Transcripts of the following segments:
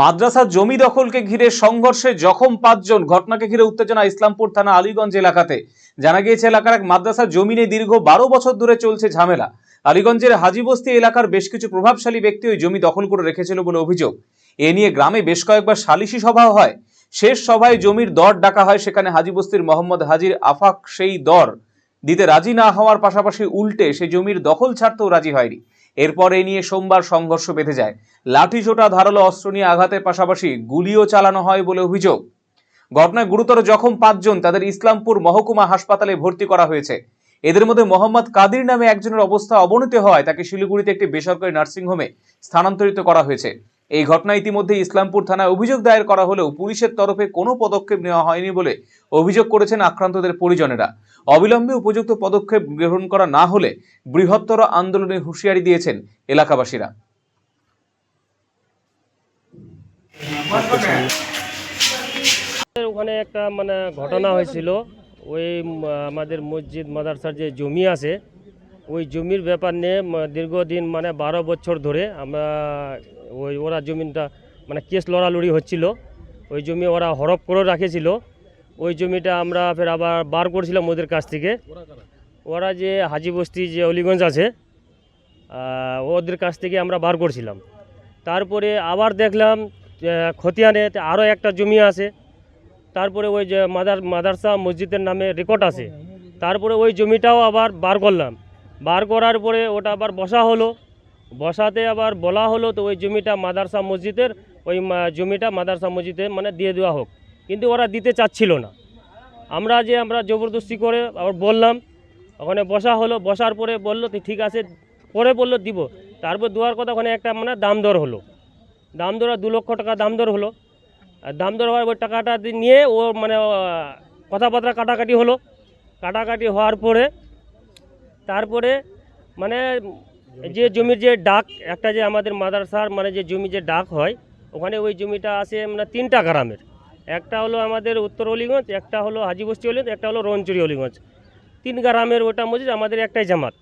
মাদ্রাসার জমি দখলকে ঘিরে সংঘর্ষে জখম পাঁচজন। ঘটনাকে ঘিরে উত্তেজনা ইসলামপুর থানা আলীগঞ্জ এলাকাতে। জানা গিয়েছে, এলাকার এক মাদ্রাসার জমি নিয়ে দীর্ঘ বারো বছর ধরে চলছে ঝামেলা। আলীগঞ্জের হাজিবস্তি এলাকার বেশ কিছু প্রভাবশালী ব্যক্তি ওই জমি দখল করে রেখেছিল বলে অভিযোগ। এ নিয়ে গ্রামে বেশ কয়েকবার সালিশি সভাও হয়। শেষ সভায় জমির দর ডাকা হয়, সেখানে হাজিবস্তির মোহাম্মদ হাজির আফাক সেই দর দিতে রাজি না হওয়ার পাশাপাশি উল্টে সে জমির দখল ছাড়তেও রাজি হয়নি। এরপর এ নিয়ে সোমবার সংঘর্ষ বেঁধে যায়। লাঠিসোঁটা ধারালো অস্ত্র নিয়ে আঘাতের পাশাপাশি গুলিও চালানো হয় বলে অভিযোগ। ঘটনায় গুরুতর জখম পাঁচজন, তাদের ইসলামপুর মহকুমা হাসপাতালে ভর্তি করা হয়েছে। এদের মধ্যে মোহাম্মদ কাদির নামে একজনের অবস্থা অবনতি হওয়ায় তাকে শিলিগুড়িতে একটি বেসরকারি নার্সিংহোমে স্থানান্তরিত করা হয়েছে। এই ঘটনা ইতিমধ্যে ইসলামপুর থানায় অভিযোগ দায়ের করা হলেও পুলিশের তরফে কোনো পদক্ষেপ নেওয়া হয়নি বলে অভিযোগ করেছেন আক্রান্তদের পরিজনেরা। অবিলম্বে উপযুক্ত পদক্ষেপ গ্রহণ করা না হলে বৃহত্তর আন্দোলনে হুঁশিয়ারি দিয়েছেন এলাকাবাসীরা। ওখানে একটা মানে ঘটনা হয়েছিল। ওই আমাদের মসজিদ, মাদারসার যে জমি আছে ওই জমির ব্যাপার নিয়ে দীর্ঘদিন মানে বারো বছর ধরে আমরা ওই ওরা জমিটা মানে কেস লড়ালড়ি হচ্ছিল। ওই জমি ওরা হরপ করে রাখেছিল। ওই জমিটা আমরা ফের আবার বার করছিলাম ওদের কাছ থেকে। ওরা যে হাজি বস্তি যে অলিগঞ্জ আছে ওদের কাছ থেকে আমরা বার করছিলাম। তারপরে আবার দেখলাম খতিয়ানে আরও একটা জমি আছে। তারপরে ওই যে মাদার, মাদারসা মসজিদের নামে রেকর্ড আছে। তারপরে ওই জমিটাও আবার বার করলাম। বার করার পরে ওটা আবার বসা হলো। বসাতে আবার বলা হলো, তো ওই জমিটা মাদারসা মসজিদের, ওই জমিটা মাদারসা মসজিদে মানে দিয়ে দেওয়া হোক। কিন্তু ওরা দিতে চাচ্ছিল না। আমরা যে আমরা জবরদস্তি করে আবার বললাম, ওখানে বসা হলো, বসার পরে বলল, তো ঠিক আছে। পরে বলল, দিব। তারপর দেওয়ার কথা ওখানে একটা মানে দাম দর হলো। দাম দর দু লক্ষ টাকা দাম দর হলো। আর দাম দর হওয়ার ওই টাকাটা নিয়ে ও মানে কথাবার্তা কাটাকাটি হলো। কাটাকাটি হওয়ার পরে তারপরে মানে যে জমির যে ডাক, একটা যে আমাদের মাদ্রাসার মানে যে জমি যে ডাক হয়, ওখানে ওই জমিটা আছে মানে তিনটা গ্রামের। একটা হলো আমাদের উত্তর অলিগঞ্জ, একটা হলো হাজিবস্তি অলিগঞ্জ, একটা হলো রঞ্চুরি অলিগঞ্জ। তিন গ্রামের ওটা মসজিদ, আমাদের একটাই জামাত।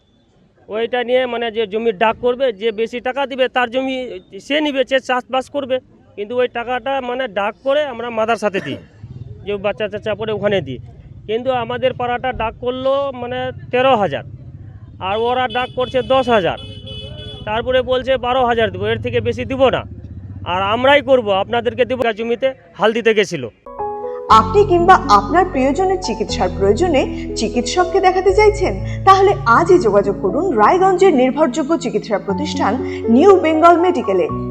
ওইটা নিয়ে মানে যে জমির ডাক করবে, যে বেশি টাকা দিবে, তার জমি সে নিবে, সে চাষবাস করবে। কিন্তু ওই টাকাটা মানে ডাক করে আমরা মাদার সাথে দিই, যে বাচ্চা চাচা পরে ওখানে দিই। কিন্তু আমাদের পাড়াটা ডাক করল মানে তেরো হাজার। আর ওরা ডাক করছে দশ হাজার। তারপরে বলছে বারো হাজার দেবো, এর থেকে বেশি দিব না। আর আমরাই করব, আপনাদেরকে দেবো জমিতে হাল দিতে গেছিল। আপনি কিংবা আপনার প্রিয়জনের চিকিৎসার প্রয়োজনে চিকিৎসককে দেখাতে চাইছেন? তাহলে আজই যোগাযোগ করুন রায়গঞ্জের নির্ভরযোগ্য চিকিৎসা প্রতিষ্ঠান নিউ বেঙ্গল মেডিকেলে।